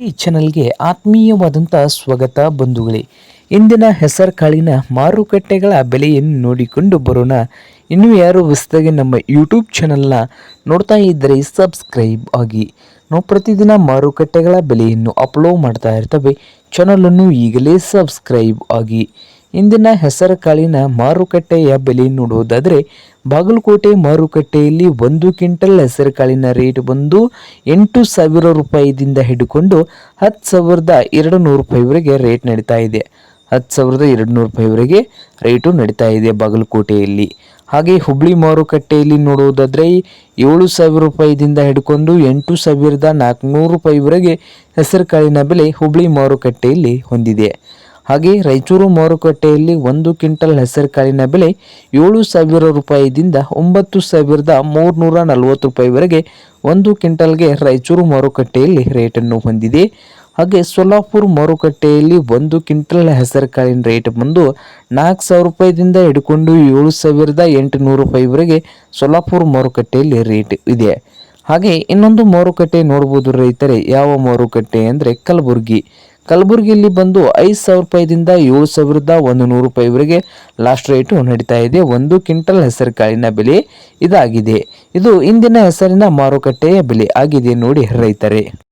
ಈ ಚಾನಲ್ಗೆ ಆತ್ಮೀಯವಾದಂಥ ಸ್ವಾಗತ, ಬಂಧುಗಳೇ. ಇಂದಿನ ಹೆಸರು ಕಾಳಿನ ಮಾರುಕಟ್ಟೆಗಳ ಬೆಲೆಯನ್ನು ನೋಡಿಕೊಂಡು ಬರೋಣ. ಇನ್ನೂ ಯಾರು ಹೊಸದಾಗಿ ನಮ್ಮ ಯೂಟ್ಯೂಬ್ ಚಾನಲ್ನ ನೋಡ್ತಾ ಇದ್ದರೆ ಸಬ್ಸ್ಕ್ರೈಬ್ ಆಗಿ. ನಾವು ಪ್ರತಿದಿನ ಮಾರುಕಟ್ಟೆಗಳ ಬೆಲೆಯನ್ನು ಅಪ್ಲೋಡ್ ಮಾಡ್ತಾ ಇರ್ತವೆ. ಚಾನಲನ್ನು ಈಗಲೇ ಸಬ್ಸ್ಕ್ರೈಬ್ ಆಗಿ. ಇಂದಿನ ಹೆಸರುಕಾಳಿನ ಮಾರುಕಟ್ಟೆಯ ಬೆಲೆ ನೋಡುವುದಾದರೆ, ಬಾಗಲಕೋಟೆ ಮಾರುಕಟ್ಟೆಯಲ್ಲಿ ಒಂದು ಕ್ವಿಂಟಲ್ ಹೆಸರು ಕಾಳಿನ ರೇಟ್ ಬಂದು ಎಂಟು ಸಾವಿರ ರೂಪಾಯಿದಿಂದ ಹಿಡ್ಕೊಂಡು ಹತ್ತು ಸಾವಿರದ ಎರಡು ನೂರು ರೂಪಾಯಿವರೆಗೆ ರೇಟ್ ನಡೀತಾ ಇದೆ. ಹತ್ತು ಸಾವಿರದ ಎರಡು ನೂರು ರೂಪಾಯಿವರೆಗೆ ರೇಟು ನಡೀತಾ ಇದೆ ಬಾಗಲಕೋಟೆಯಲ್ಲಿ. ಹಾಗೆ ಹುಬ್ಳಿ ಮಾರುಕಟ್ಟೆಯಲ್ಲಿ ನೋಡುವುದಾದರೆ, ಏಳು ಸಾವಿರ ರೂಪಾಯಿದಿಂದ ಹಿಡ್ಕೊಂಡು ಎಂಟು ಸಾವಿರದ ನಾಲ್ಕುನೂರು ರೂಪಾಯಿವರೆಗೆ ಹೆಸರು ಕಾಳಿನ ಬೆಲೆ ಹುಬ್ಳಿ ಮಾರುಕಟ್ಟೆಯಲ್ಲಿ ಹೊಂದಿದೆ. ಹಾಗೆ ರಾಯಚೂರು ಮಾರುಕಟ್ಟೆಯಲ್ಲಿ ಒಂದು ಕ್ವಿಂಟಲ್ ಹೆಸರುಕಾಳಿನ ಬೆಲೆ ಏಳು ಸಾವಿರ ರೂಪಾಯಿದಿಂದ ಒಂಬತ್ತು ಸಾವಿರದ ಮೂರುನೂರ ನಲವತ್ತು ರೂಪಾಯಿವರೆಗೆ ಒಂದು ಕ್ವಿಂಟಲ್ಗೆ ರಾಯಚೂರು ಮಾರುಕಟ್ಟೆಯಲ್ಲಿ ರೇಟನ್ನು ಹೊಂದಿದೆ. ಹಾಗೆ ಸೊಲ್ಲಾಪುರ್ ಮಾರುಕಟ್ಟೆಯಲ್ಲಿ ಒಂದು ಕ್ವಿಂಟಲ್ ಹೆಸರುಕಾಳಿನ ರೇಟ್ ಬಂದು ನಾಲ್ಕು ಸಾವಿರ ರೂಪಾಯಿದಿಂದ ಹಿಡ್ಕೊಂಡು ಏಳು ಸಾವಿರದ ಎಂಟುನೂರು ರೂಪಾಯಿವರೆಗೆ ಸೊಲ್ಲಾಪುರ್ ಮಾರುಕಟ್ಟೆಯಲ್ಲಿ ರೇಟ್ ಇದೆ. ಹಾಗೆ ಇನ್ನೊಂದು ಮಾರುಕಟ್ಟೆ ನೋಡ್ಬೋದು ರೈತರೆ, ಯಾವ ಮಾರುಕಟ್ಟೆ ಅಂದರೆ ಕಲಬುರಗಿ. ಕಲಬುರಗಿಯಲ್ಲಿ ಬಂದು ಐದು ಸಾವಿರ ರೂಪಾಯಿದಿಂದ ಏಳು ಸಾವಿರದ ಒಂದು ನೂರು ರೂಪಾಯಿವರೆಗೆ ಲಾಸ್ಟ್ ರೇಟು ನಡೀತಾ ಇದೆ. ಒಂದು ಕ್ವಿಂಟಲ್ ಹೆಸರು ಕಾಳಿನ ಬೆಲೆ ಇದಾಗಿದೆ. ಇದು ಇಂದಿನ ಹೆಸರಿನ ಮಾರುಕಟ್ಟೆಯ ಬೆಲೆ ಆಗಿದೆ ನೋಡಿ ರೈತರೇ.